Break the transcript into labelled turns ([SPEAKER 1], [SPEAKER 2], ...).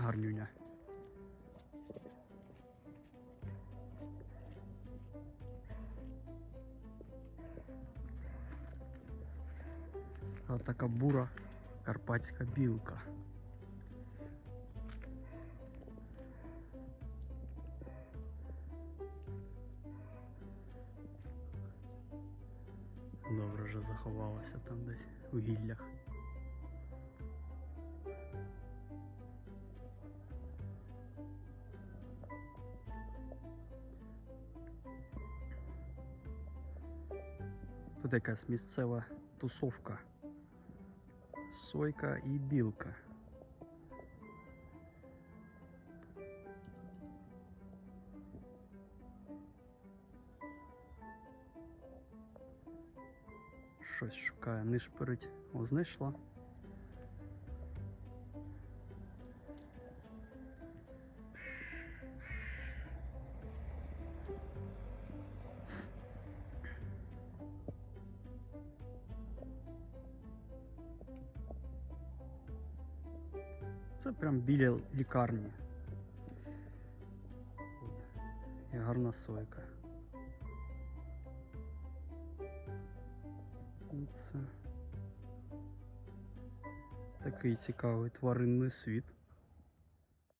[SPEAKER 1] гарнюня. А така бура карпатська білка. Добре, вже заховалася там десь у гіллях. Тут якась місцева тусовка. Сойка і білка. Щось шукає, нишпорить. О, знайшла. Це прям біля лікарні. От. І гарна сойка. І Це такий цікавий тваринний світ.